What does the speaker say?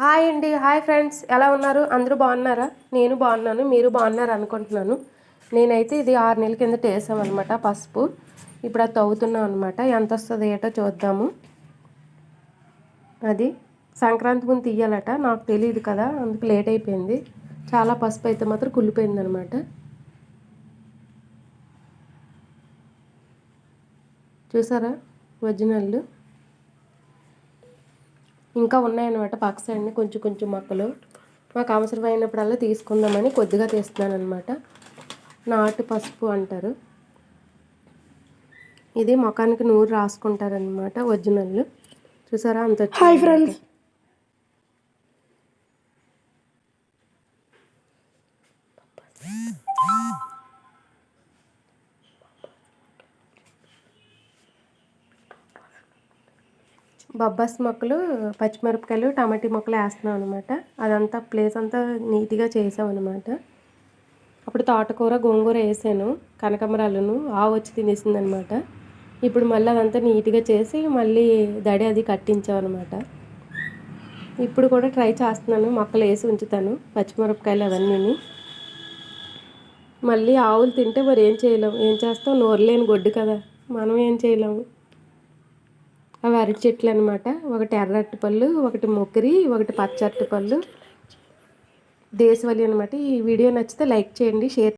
Hi అండి hi friends. ఎలా ఉన్నారు? అందరూ బాగున్నారా? నేను బాగున్నాను మీరు బాగున్నారు అనుకుంటున్నాను. నేనైతే ఇది ఆరు నెలల కిందట వేసామన్నమాట పసుపు. ఇప్పుడు అది తవ్వుతున్నాం అనమాట ఎంత వస్తుంది ఏటో చూద్దాము. అది సంక్రాంతి ముందు తీయాలట నాకు తెలియదు కదా అందుకు లేట్ అయిపోయింది. చాలా పసుపు అయితే మాత్రం కుళ్ళిపోయింది అనమాట చూసారా ఒరిజినల్లు? ఇంకా ఉన్నాయన్నమాట పక్క సైడ్ని కొంచెం కొంచెం మొక్కలు. మాకు అవసరమైనప్పుడల్లా తీసుకుందామని కొద్దిగా తీస్తున్నాను అనమాట నాటు పసుపు అంటారు. ఇది ముఖానికి నూరు రాసుకుంటారనమాట ఒరిజినల్ చూసారా? అంత హాయ్ ఫ్రెండ్స్ బొబ్బాస్ మొక్కలు పచ్చిమిరపకాయలు టమాటీ మొక్కలు వేస్తున్నాం అనమాట అదంతా ప్లేస్ అంతా నీట్గా చేసాం అనమాట అప్పుడు తోటకూర గోంగూర వేసాను కనకమరాలను ఆవు వచ్చి తినేసింది అనమాట ఇప్పుడు మళ్ళీ అదంతా నీట్గా చేసి మళ్ళీ దడి అది కట్టించామన్నమాట ఇప్పుడు కూడా ట్రై చేస్తున్నాను మొక్కలు వేసి ఉంచుతాను పచ్చిమిరపకాయలు అవన్నీ మళ్ళీ ఆవులు తింటే మరి ఏం చేయలేము ఏం చేస్తాం? నోరు లేని గొడ్డు కదా మనం ఏం చేయలేము. అవి అరటి చెట్లు అనమాట ఒకటి ఎర్రటి పళ్ళు ఒకటి మొక్కరి ఒకటి పచ్చరటి పళ్ళు. దేశవల్లి అనమాట ఈ వీడియో నచ్చితే లైక్ చేయండి షేర్